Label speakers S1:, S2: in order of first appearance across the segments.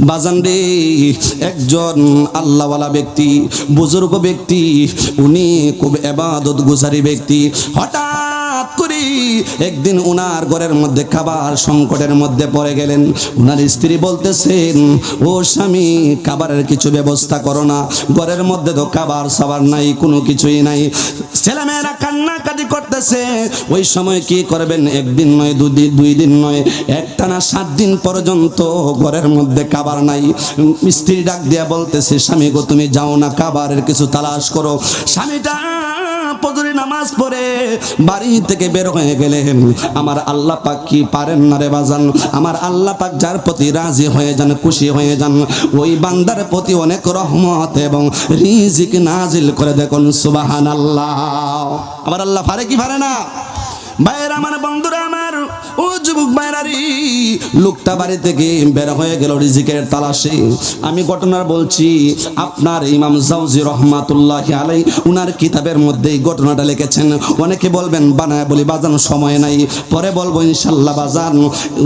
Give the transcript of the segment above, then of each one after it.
S1: বাজান রে একজন আল্লাহওয়ালা ব্যক্তি বুজুর্গ ব্যক্তি উনি খুব এবাদত গুজারি ব্যক্তি। হঠাৎ একদিন উনার ঘরের মধ্যে খাবার সংকটের মধ্যে পড়ে গেলেন। উনার স্ত্রী বলতেছেন, ও স্বামী, খাবারের কিছু ব্যবস্থা করো না। ঘরের মধ্যে তো খাবার সাবার নাই, কোনো কিছুই নাই। ছেলেমেয়েরা কান্নাকাটি করতেছে। ওই সময় কি করবেন? একদিন নয় দুদিন দুই দিন নয়, একটানা সাত দিন পর্যন্ত ঘরের মধ্যে খাবার নাই। স্ত্রী ডাক দিয়া বলতেছে, স্বামী গো, তুমি যাও না, খাবারের কিছু তালাশ করো। স্বামীটা পজরি নামাজ পড়ে বাড়ি থেকে বের হয়ে গেলেন। আমার আল্লাহ পাক কি পারেন না রে বাজান? আমার আল্লাহ পাক যার প্রতি রাজি হয়ে যান, খুশি হয়ে যান, ওই বান্দার প্রতি অনেক রহমত এবং রিজিক নাজিল করে দেখুন সুবাহান আল্লাহ আমার আল্লাহ পারে কি পারে না? ভাইয়ের, আমার বন্ধুরা, আমার ও যুবক ভাইরারি লোকটা বাড়ি থেকে বের হয়ে গেল রিজিকের তালাশে। আমি ঘটনার বলছি, আপনার ইমাম জাউজি রহমাতুল্লাহ আলাই উনার কিতাবের মধ্যে এই ঘটনাটা লিখেছেন। অনেকে বলবেন, বানায় বলি বাজানো সময় নাই। পরে বলব, ইনশাল্লাহ বাজান।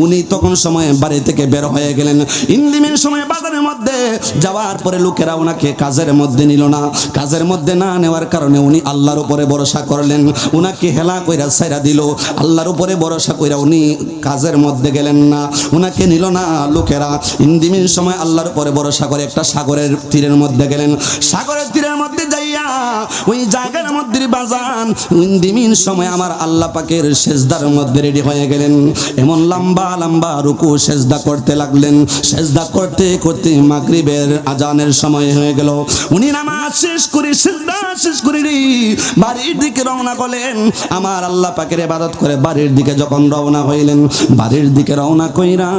S1: উনি তখন সময় বাড়ি থেকে বের হয়ে গেলেন। ইন্দিমের সময় বাজারের মধ্যে যাওয়ার পরে লোকেরা ওনাকে কাজের মধ্যে নিল না। কাজের মধ্যে না নেওয়ার কারণে উনি আল্লাহর উপরে ভরসা করলেন। উনাকে হেলা কইরা সাইরা দিল। আল্লাহর উপরে ভরসা কইরা উনি কাজের মধ্যে গেলেন না। উনাকে নিল না লোকেরা। ইন্দিমিন সময় আল্লাহর পরে বড় সাগরে একটা সাগরের তীরের মধ্যে গেলেন। সাগরের তীরের মধ্যে যাইয়া ওই জায়গার মধ্যে বাজান। ইন্দিমিন সময় আমার আল্লাহ পাকের সেজদার মধ্যে রেডি হয়ে গেলেন। এমন লম্বা লম্বা রুকু সেজদা করতে লাগলেন। সেজদা করতে করতে মাগরিবের আজানের সময় হয়ে গেল। উনি নামাজ শেষ করে শেষ করে বাড়ির দিকে রওনা করলেন। আমার আল্লাহ পাকের ইবাদত করে বাড়ির দিকে যখন রওনা হইলেন, বাড়ির দিকে রওনা কইরা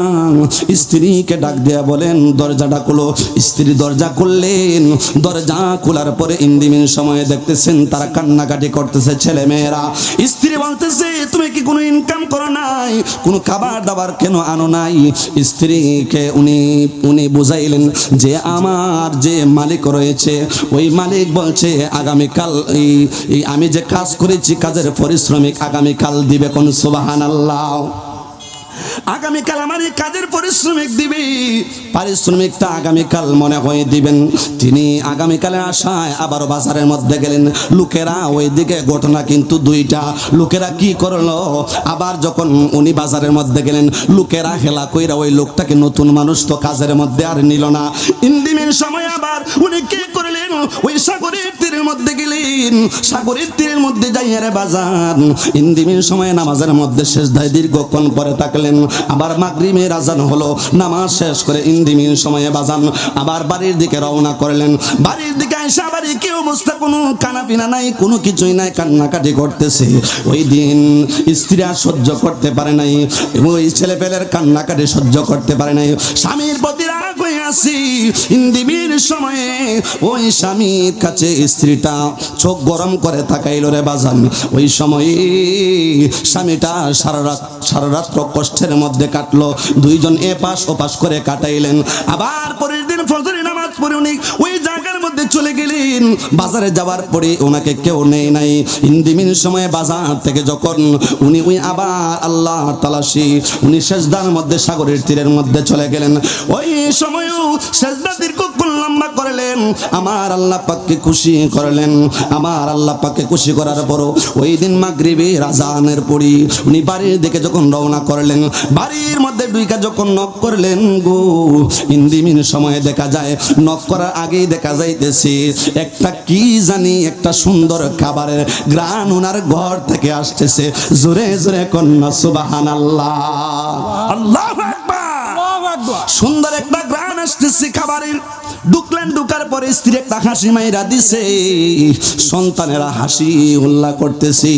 S1: স্ত্রীকে ডাক দিয়া বলেন, দরজাটা খুলো। স্ত্রী দরজা খুললেন। দরজা খোলার পরে ইন্দিমিন সময়ে দেখতেছেন তারা কান্নাকাটি করতেছে ছেলে মেয়েরা স্ত্রী বলতেছে, তুমি কি কোনো ইনকাম করো নাই? কোনো খাবার দাবার কেন আনো নাই? স্ত্রীকে উনি উনি বুঝাইলেন যে আমার যে মালিক রয়েছে, ওই মালিক বলছে, আগামীকাল এই আমি যে কাজ করেছি, কাজের পরিশ্রমিক আগামীকাল দিবে কোন সুবাহান আল্লাহ আগামীকাল আমার এই কাজের পরিশ্রমিক দিবে। পারিশ্রমিকটা আগামীকাল মনে হয়ে দিবেন। তিনি আগামীকালের আশায় আবার বাজারের মধ্যে গেলেন। লোকেরা ওই দিকে ঘটনা কিন্তু দুইটা। লোকেরা কি করল? আবার যখন উনি বাজারের মধ্যে গেলেন, লোকেরা হেলা কইরা ওই লোকটাকে নতুন মানুষ তো কাজের মধ্যে আর নিল না। ইন্দিমের সময় আবার উনি কি করলেন? ওই সাগরের মধ্যে গেলেন, সাগরের তীরের মধ্যে যাইয়া রে বাজার ইন্দিমের সময় নামাজের মধ্যে শেষ দায় দীর্ঘক্ষণ পরে থাকলেন। আবার মাগরিমের আজান হলো, নামাজ শেষ করে ইন্দিমিন সময়ে বাজান। আবার বাড়ির দিকে রওনা করলেন। বাড়ির দিকে এসে আবার কি অবস্থা? কোনো খানা পিনা নাই, কোনো কিছুই নাই, কান্নাকাটি করতেছে। ওই দিন স্ত্রী আর সহ্য করতে পারে নাই এবং ওই ছেলে পেলের কান্নাকাটি সহ্য করতে পারে নাই। স্বামীর প্রতি রাগ ইন্দিবির সময়ে ওই স্বামীর কাছে স্ত্রীটা চোখ গরম করে তাকাইল রে বাজান। ওই সময়ে স্বামীটা সারা রাত সারা রাত্র কষ্টের মধ্যে কাটলো। দুইজন এ পাশ ও পাশ করে কাটাইলেন। আবার পরের দিন ফজরের নামাজ পড়ে উনি ওই জায়গার মধ্যে চলে গেলেন। বাজারে যাওয়ার পরে ওনাকে কেউ নেই নাই। ইন্দিমিন সময়ে বাজার থেকে যখন উনি ওই আবার আল্লাহ তালাশি, উনি শেষদার মধ্যে, সাগরের তীরের মধ্যে চলে গেলেন। ওই সময়ও শেষদা করলেন আমার আল্লাহ পাককে খুশি করলেন। আমার আল্লাহ পাককে খুশি করার পরও ওই দিন মাগরিবে রাজানের পড়ি উনি বাড়ির দিকে যখন রওনা করলেন, বাড়ির মধ্যে দুইকা যখন নক করলেন গো, ইন্দিমিন সময়ে দেখা যায় নক করার আগেই দেখা যাইতেছে, একটা কি জানি একটা সুন্দর খাবারের গ্রান ওনার ঘর থেকে আসতেছে। জোরে জোরে কন্যা সুবাহান আল্লাহ আল্লাহ সুন্দর একটা গ্রাম আসতেছে খাবারের। ঢুকলেন, ঢুকার পরে স্ত্রী একটা হাসি মাইরা দিছে। সন্তানেরা হাসি উল্লাহ করতেছে।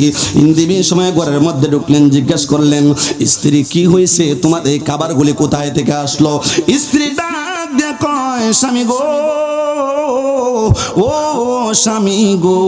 S1: ইন্দিবি সময় ঘরের মধ্যে ঢুকলেন, জিজ্ঞেস করলেন, স্ত্রী, কি হয়েছে? তোমার এই খাবারগুলি কোথায় থেকে আসলো? স্ত্রী ডাক দিয়ে কয়, স্বামী গো ও স্বামী গো,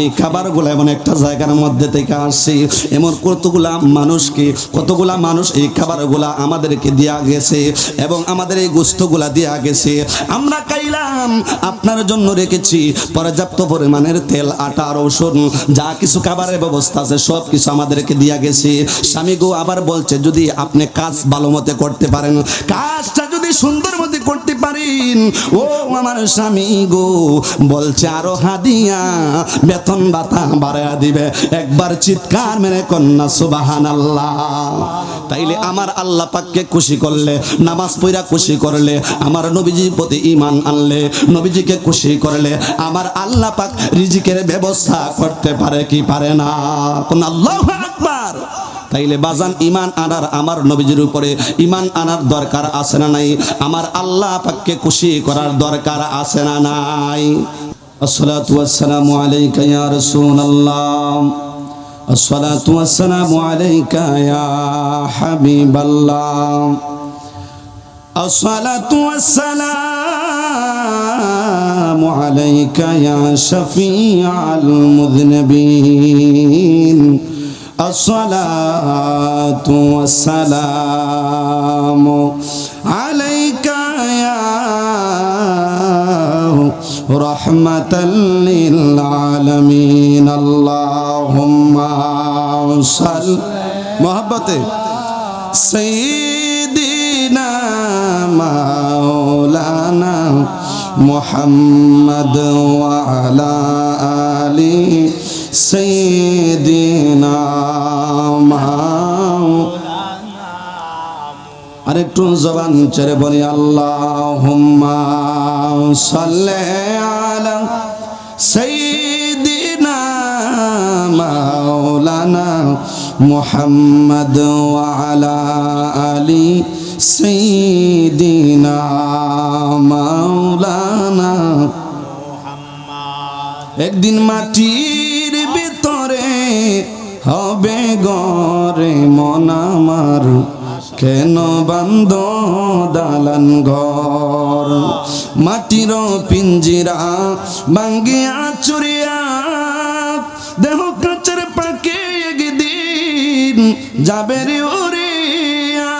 S1: এই খাবারগুলো এমন একটা জায়গার মধ্যে থেকে আসছে। এমন কতগুলা মানুষকে, কতগুলা মানুষ এই খাবারগুলা আমাদেরকে দেয়া গেছে এবং আমাদের এই গোস্তগুলা দেয়া গেছে। আমরা খাইলাম, আপনার জন্য রেখেছি। পর্যাপ্ত পরিমাণের তেল, আটা ওষুধ যা কিছু খাবারের ব্যবস্থা আছে সব কিছু আমাদেরকে দেয়া গেছে। স্বামী গো আবার বলছে, যদি আপনি কাজ ভালো মতে করতে পারেন, কাজটা যদি সুন্দর মতো করতে পারেন ও আমার স্বামী গো, বলছে আরও হাদিয়া, বেতন ভাতা বাড়ায়া দিবে। একবার চিৎকার মেরে কন্যা সুবাহান আল্লাহ তাইলে আমার আল্লাহ পাককে খুশি করলে, নামাজ পড়া খুশি করলে, আমার নবীজির প্রতি ইমান আনলে, নবীজিকে খুশি করলে, আমার আল্লাহ পাক রিজিকের ব্যবস্থা করতে পারে কি পারে না? কোন আল্লাহ আকবার। তাইলে বাজান ইমান আনার আমার নবীজির উপরে ইমান আনার দরকার আছে না নাই? আমার আল্লাহ পাককে খুশি করার দরকার আছে না নাই আসসালাতু ওয়াসসালামু আলাইকা ইয়া রাসূলুল্লাহ الصلاة والسلام عليك يا حبيب الله الصلاة والسلام عليك يا شفيع المذنبين الصلاة والسلام عليك يا رحمة للعالمين. اللهم صل. محبته سيدنا مولانا محمد وعلى آل سيدنا আরেকটু জবান ছেড়ে বলি, আল্লাহুম্মা সাল্লি আলা সাইয়্যিদিনা মাওলানা মুহাম্মদ ওয়া আলা আলি সাইয়্যিদিনা মাওলানা। একদিন মাটির ভিতরে হবে গরে মন আমার। কেন বান্দ দালান ঘর? মাটির পিঞ্জিরা ভাঙ্গিয়া চুরিয়া দেহ কাচের পাকে একদিন যাবে রে ওরিয়া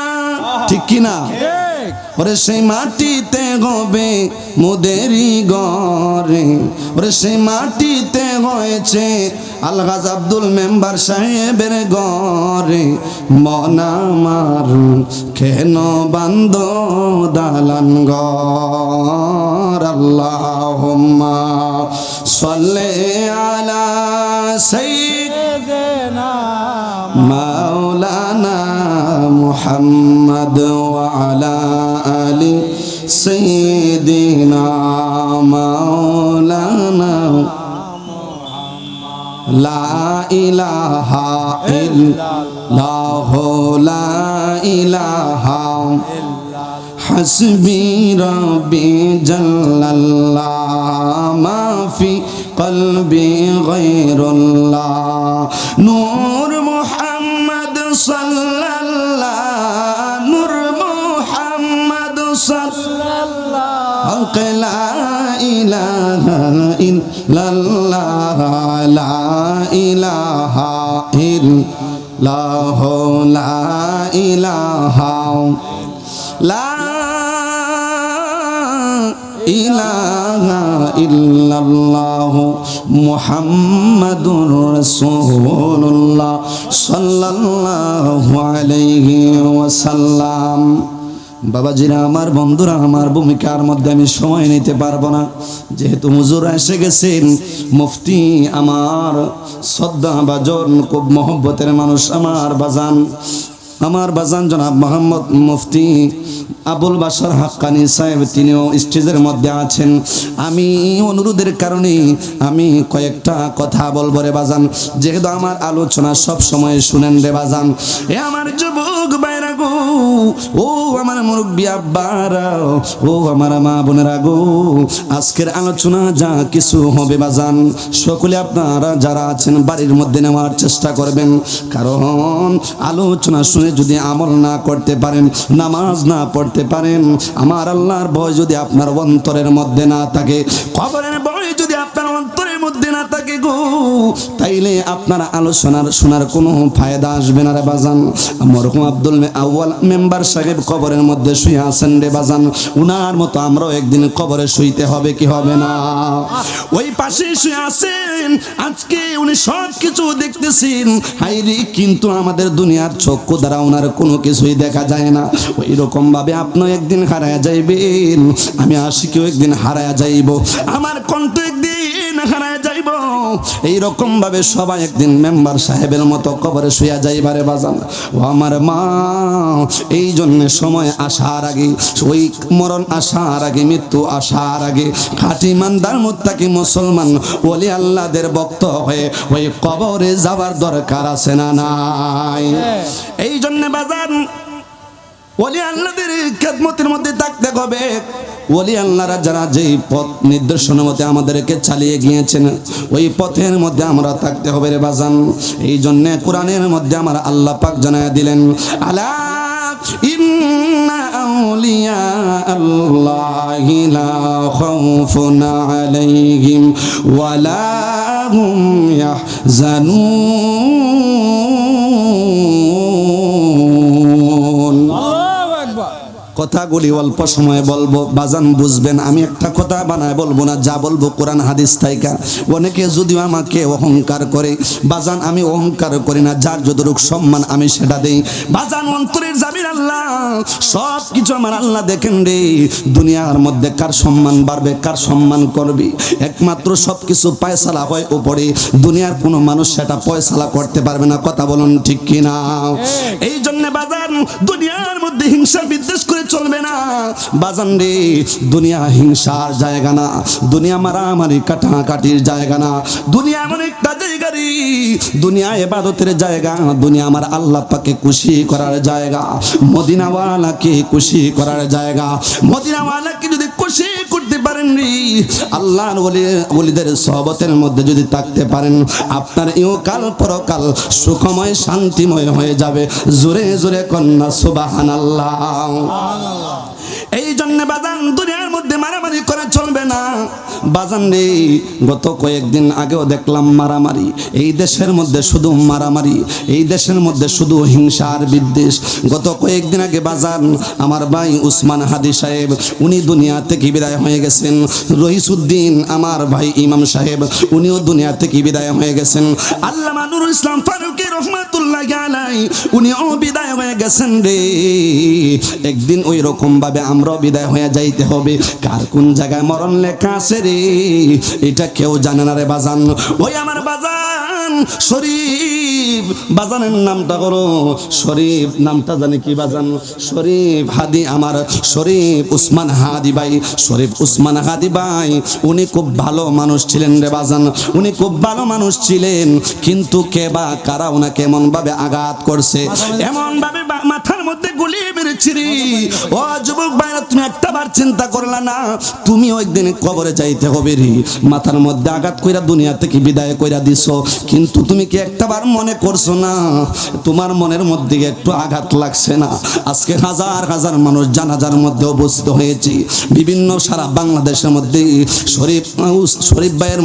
S1: ঠিক কিনা? ওরে সেই মাটিতে গবে মোদেরই গড়ে ওরে সেই মাটিতে হয়েছে আলগাজ আব্দুল মেম্বার সাহেবের গড়ে মনামার কেন বান্ধ দালান গর সলে আলা সেই محمد وعلى آل سيدنا مولانا لا إله إلا الله لا إله حسبي ربي جل الله ما في قلبي غير الله نور লা ইলাহা ইল্লাহ লা ইলাহা লা ইলাহা ইল্লাল্লাহ মুহাম্মাদুর আলাইহি ওয়াসাল্লাম। বাবাজিরা, আমার বন্ধুরা, আমার ভূমিকার মধ্যে আমি সময় নিতে পারব না। যেহেতু হুজুর এসে গেছেন, মুফতি আমার শ্রদ্ধা বাজন খুব মহব্বতের মানুষ আমার বাজান। আমার বাজান জনাব মোহাম্মদ মুফতি আবুল বাসার হাক্কানি সাহেব, তিনিও স্টেজের মধ্যে আছেন। আমি অনুরোধের কারণে আমি কয়েকটা কথা বলব রে বাজান। যেহেতু আমার আলোচনা সব সময় শুনেন রে বাজান। এ আমার যুবক বাইরা গো, ও আমার মুরব্বী আব্বারা, ও আমার মা বোনেরা গো, আজকের আলোচনা যা কিছু হবে বাজান, সকলে আপনারা যারা আছেন বাড়ির মধ্যে নেওয়ার চেষ্টা করবেন। কারণ আলোচনা শুনে যদি আমল না করতে পারেন, নামাজ না পড়তে পারেন, আমার আল্লাহর ভয় যদি আপনার অন্তরের মধ্যে না থাকে খবরের ভয় যদি আপনার অন্তরের মধ্যে না থাকে গো। তাইলে আপনার আলোচনার শোনার কোনো ফায়দা আসবে না রে বাজান। মরহুম আব্দুল আউয়াল মেম্বার সাহেব কবরের মধ্যে শুয়ে আছেন রে বাজান। উনার মতো আমরাও একদিন কবরে শুইতে হবে কি হবে না? ওই পাশে শুয়ে আছেন। আজকে উনি সব কিছু দেখতেছেন। হাইরি, কিন্তু আমাদের দুনিয়ার চক্ষু দ্বারা ওনার কোনো কিছুই দেখা যায় না। ওই রকম ভাবে আপনি একদিন হারায় যাইবেন। আমি আশিকেও একদিন হারায়া যাইব। আমার কণ্ঠ একদিন যাইব এই রকম ভাবে সবাই একদিন মেম্বার সাহেবের মতো কবরে শুয়া যাইবারে বাজান। ও আমার মা এই জন্য সময় আসার আগে ওই মরণ আসার আগে মৃত্যু আসার আগে খাঁটি মান্দার মুত্তাকি মুসলমান ওলি আল্লাহদের ভক্ত হয়ে ওই কবরে যাবার দরকার আছে না নাই? এই জন্য বাজান ওলি আল্লাহদের খেদমতের মধ্যে থাকতে হবে। ওলি আল্লাহরা যারা যেই পথ নির্দেশনের মধ্যে আমাদেরকে চালিয়ে গিয়েছেন, ওই পথের মধ্যে আমরা থাকতে হবে রে বাজান। এই জন্যে কোরআনের মধ্যে আমার আল্লাহ পাক জানায় দিলেন, আলা আউলিয়া আল্লাহি লা ওয়ালা ইয়াহজানুন। কথাগুলি অল্প সময়ে বলব। বাজান বুঝবেন আমি একটা কথা বানায় বলব না যা বলব কোরআন হাদিস থাইকা। অনেকে যদিও আমাকে অহংকার করে বাজান আমি অহংকার করি না যার যতটুক সম্মান আমি সেটা দেই। বাজান অন্তরের জামিন আল্লাহ সব কিছু আমার আল্লাহ দেখেন রে। দুনিয়ার মধ্যে কার সম্মান বাড়বে কার সম্মান করবে? একমাত্র সব কিছু পয়সালা হয় উপরে দুনিয়ার কোনো মানুষ সেটা পয়সালা করতে পারবে না কথা বলুন ঠিক কিনা? এই জন্য বাজান দুনিয়ার মধ্যে হিংসা বিদ্বেষ বাজান রে, দুনিয়া হিংসার জায়গা না, দুনিয়া মারামারি কাটাকাটির জায়গা না, দুনিয়া এমন একটা জায়গা রে, দুনিয়া এবাদতের জায়গা, দুনিয়া আমার আল্লাহ পাকে খুশি করার জায়গা, মদিনাওয়ালাকে খুশি করার জায়গা, মদিনাওয়ালাকে যদি খুশি করতে পারেন রে, আল্লাহর ওলি, ওলিদের সহবতের মধ্যে যদি থাকতে পারেন, আপনার ইহকাল পরকাল সুখময়, শান্তিময় হয়ে যাবে, জোরে জোরে কন্যা সুবাহান এই জন্য বাজান দুনিয়ার মধ্যে মারামারি করে চলবে না। বাজান রে, গত কয়েকদিন আগেও দেখলাম মারামারি। এই দেশের মধ্যে শুধু মারামারি, এই দেশের মধ্যে শুধু হিংসা আর বিদ্বেষ। গত কয়েকদিন আগে বাজান, আমার ভাই উসমান হাদি সাহেব, উনি দুনিয়া থেকে বিদায় হয়ে গেছেন। রহিসুদ্দিন, আমার ভাই ইমাম সাহেব, উনিও দুনিয়া থেকে বিদায় হয়ে গেছেন। আল্লাহ নুরুল ইসলাম ফারুকি রহমাতুল্লাহ আলাই উনিও বিদায় হয়ে গেছেন রে। একদিন ওই রকম ভাবে আমরাও বিদায় হয়ে যাইতে হবে। কার কোন জায়গায় মরণ লেখা আছে রে? এটা কেউ জানে না রে বাজান। ওই আমার বাজান শরীফ বাজানের নামটা করো। শরীফ নামটা জানি কি বাজান? শরীফ হাদি আমার শরীফ উসমান হাদি ভাই শরীফ উসমান হাদি ভাই উনি খুব ভালো মানুষ ছিলেন রে বাজান উনি খুব ভালো মানুষ ছিলেন কিন্তু কে বা কারা ওনাকে এমনভাবে আঘাত করছে? এমন ভাবে বা- মাথার মধ্যে গুলি মেরেছি রে ও যুবক ভাইরা, তুমি একটা বার চিন্তা করলা না তুমিও একদিন কবরে যাইতে হবে রে। মাথার মধ্যে আঘাত কইরা দুনিয়া থেকে বিদায় কইরা দিছো। কিন্তু তুমি কি একটা বার মনে করছ না? তোমার মনের মধ্যে একটু আঘাত লাগছে না? আজকে হাজার হাজার মানুষ জানাজার মধ্যে উপস্থিত হয়েছে। বিভিন্ন সারা বাংলাদেশের মধ্যে শরীফ শরীফ ভাইয়ের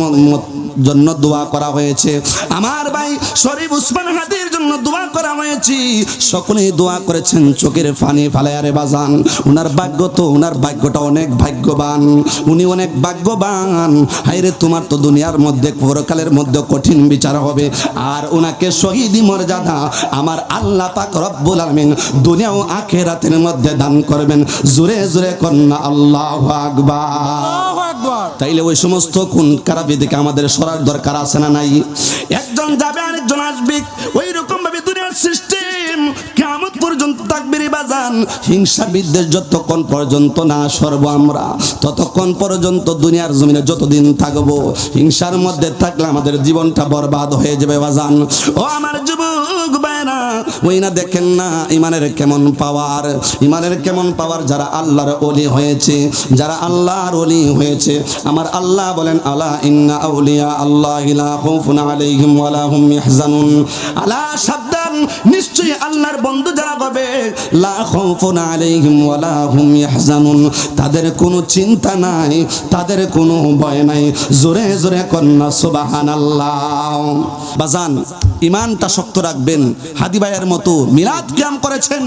S1: জন্য দোয়া করা হয়েছে। আমার ভাই শরীফ উসমান হাদির জন্য দোয়া করা হয়েছে। সকলেই দোয়া করেছেন চোখের পানি ফালায়ারে বাজান। উনার ভাগ্য তো, উনার ভাগ্যটা অনেক ভাগ্যবান। উনি অনেক ভাগ্যবান। হাইরে তোমার তো দুনিয়ার মধ্যে, পরকালের মধ্যে কঠিন বিচার হবে। আর ওনাকে শহীদি মর্যাদা আমার আল্লাহ পাক রব্বুল আলামিন দুনিয়া ও আখিরাতের মধ্যে দান করবেন। জোরে জোরে কন্যা, আল্লাহু আকবার। তাইলে ওই সমস্ত কোন কারাবিদিকে আমাদের সরার দরকার আছে না নাই? একজন যাবে আরেকজন আসবে। ওই রকম ভাবে দুনিয়ার সিস্টেম কেমন পর্যন্ত থাকবে রে বাজান। হিংসা বিদ্বেষ যতক্ষণ পর্যন্ত না সরব আমরা ততক্ষণ পর্যন্ত দুনিয়ার জমিনে যতদিন থাকব হিংসার মধ্যে থাকলে আমাদের জীবনটা বরবাদ হয়ে যাবে বাজান। ও আমার ভাইরা ওই না দেখেন না ইমানের কেমন পাওয়ার, ইমানের কেমন পাওয়ার যারা আল্লাহর অলি হয়েছে, যারা আল্লাহর অলি হয়েছে। আমার আল্লাহ বলেন, আলা ইন্না আউলিয়া আল্লাহ ইলা খাউফুন আলাইহিম ওয়ালা হুম ইয়াহজানুন। আলা নিশ্চয়ই আল্লাহর বন্ধু যারা হবে তাদের কোনো চিন্তা নাই, তাদের কোনো ভয় নাই। জোরে জোরে কন্যা, সুবহানাল্লাহ। বাজান ইমানটা শক্ত রাখবেন। হাদি ভাইয়ের মতো মিলাদ ক্যাম করেছেন।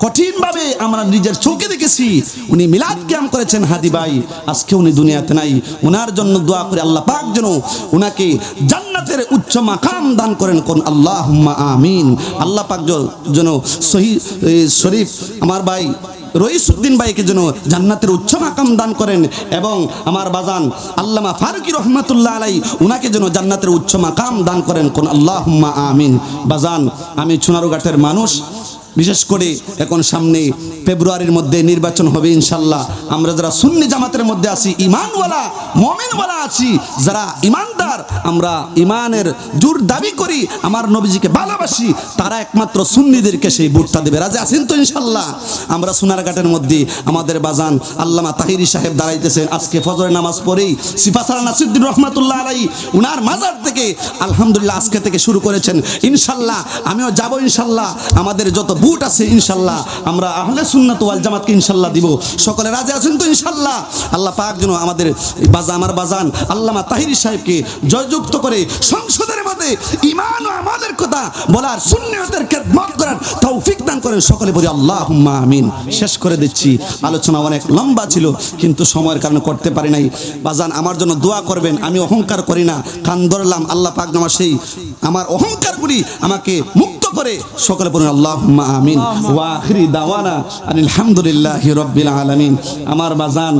S1: কঠিন ভাবে আমরা নিজের চোখে দেখেছি। উনি মিলাদ ক্যাম করেছেন হাদি ভাই। আজকে উনি দুনিয়াতে নাই। ওনার জন্য দোয়া করে আল্লাহ পাক যেন ওনাকে জান্নাতের উচ্চ মাকাম দান করেন কোন আল্লাহ আমিন। আল্লাহ পাক যেন সহি শরীফ আমার ভাই রইসুদ্দিন ভাইকে যেন জান্নাতের উচ্চ মাকাম দান করেন এবং আমার বাজান আল্লামা ফারুকি রহমাতুল্লাহ আলাই উনাকে যেন জান্নাতের উচ্চ মাকাম দান করেন কোন আল্লাহ আমিন। বাজান, আমি চুনারুঘাটের মানুষ, বিশেষ করে এখন সামনে ফেব্রুয়ারির মধ্যে নির্বাচন হবে ইনশাল্লাহ। আমরা যারা সুন্নি জামাতের মধ্যে আছি ইমানওয়ালা মমিনওয়ালা আছি, যারা ইমানদার আমরা ইমানের জোর দাবি করি, আমার নবীজিকে ভালোবাসি, তারা একমাত্র সুন্নিদেরকে সেই ভোটটা দেবে। রাজা আছেন তো ইনশাল্লাহ? আমরা সোনারঘাটের মধ্যে আমাদের বাজান আল্লামা তাহিরি সাহেব দাঁড়াইতেছেন আজকে ফজরের নামাজ পড়েই সিফাসারা নাসিদ্দিন রহমাতুল্লাহ আলাই উনার মাজার থেকে আলহামদুলিল্লাহ আজকে থেকে শুরু করেছেন। ইনশাল্লাহ, আমিও যাব ইনশাল্লাহ। আমাদের যত বুট আছে ইনশাল্লাহ, আমরা আহলে সুন্নাত ওয়াল জামাতকে ইনশাল্লাহ দিব। সকলে রাজা আছেন তো ইনশাল্লাহ? আল্লাহ পাক যেন আমাদের বাজা আমার বাজান আল্লামা তাহিরি সাহেবকে জয়যুক্ত করে সংসদের মধ্যে ইমান ও আমাদের কথা বলার সুন্নিয়তের খেদমত করার তৌফিক দান করেন সকলে বলি আল্লাহ আমিন। শেষ করে দিচ্ছি। আলোচনা অনেক লম্বা ছিল কিন্তু সময়ের কারণে করতে পারি নাই। বাজান আমার জন্য দোয়া করবেন আমি অহংকার করি না। কান ধরলাম আল্লাহ পাক আমার সেই আমার অহংকারগুলি আমাকে মুক্ত করে। সকলে বলুন আল্লাহ আমিন। ওয়া আখিরি দাওয়ানা আলহামদুলিল্লাহি রাব্বিল আলামিন। আমার বাজান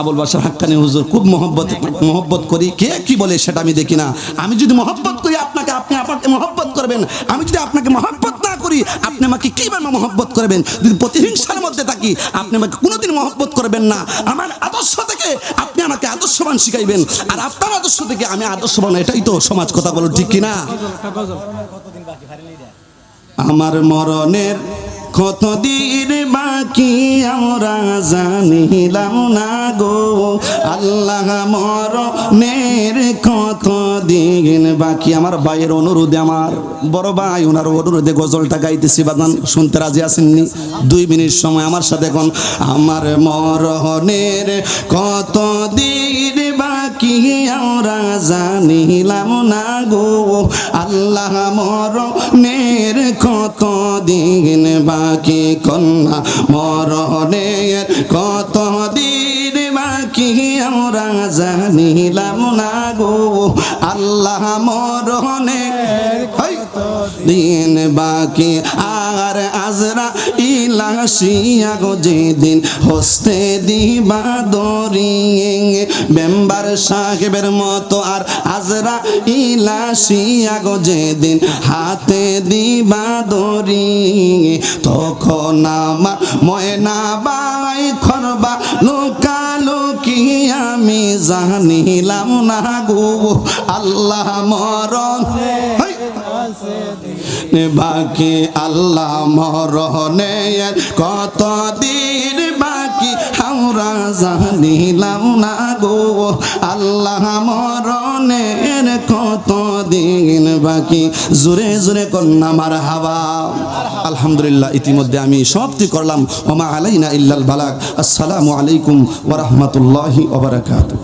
S1: আবুল বাশার হাক্কানি হুজুর খুব মহব্বত মহব্বত করি। কে কি বলে সেটা আমি দেখি না। আমি যদি মহব্বত করি, আপনাকে আপনি আপনাকে মহব্বত করবেন। আমি যদি আপনাকে মহব্বত না করি, আপনি আমাকে কীভাবে মহব্বত করবেন? যদি প্রতিহিংসার মধ্যে থাকি, আপনি আমাকে কোনোদিন মহব্বত করবেন না। আমার আদর্শ থেকে আপনি আমাকে আদর্শবান শিখাইবেন। আর আপনার আদর্শ থেকে আমি আদর্শবান, এটাই তো সমাজ কথা বলো, ঠিক কিনা? আমার মরণের কতদিন বাকি আমরা জানিলাম না গো। আল্লাহ মরণের কতদিন বাকি? আমার ভাইয়ের অনুরোধে, আমার বড় ভাই, ওনার অনুরোধে গজলটা গাইতেছি বাদান শুনতে রাজি আসেননি দুই মিনিট সময় আমার সাথে এখন। আমার মরণের কতদিন বাকি আমরা জানিলাম না গো। আল্লাহ মরণের কত দিন বাকি কন্যা মরণের কত দিন বাকি আমরা জানিলাম না গো আল্লাহ মরণের। দিন বাকি আর আজরা ইলাসিয়া গো যেদিন হস্তে দিবা দরিয়ে মেম্বার সাহেবের মতো আর আজরা ইলাসিয়া গো যেদিন হাতে দিবা দরি তখন আমার ময়না বাই খরবা লুকালুকি আমি জানিলাম না গো আল্লাহ মরণ। বাকি আল্লাহ মরণে কত দিন বাকি আমরা জানিলাম না গো। আল্লাহ মরণের কত দিন বাকি। জোরে জোরে কন্যা মার হাওয়া আলহামদুলিল্লাহ, ইতিমধ্যে আমি সমাপ্তি করলাম। ওমা আলাইনা ইল্লাল বালাক আসসালামু আলাইকুম ওয়া রাহমাতুল্লাহি ওয়া বারাকাতুহু।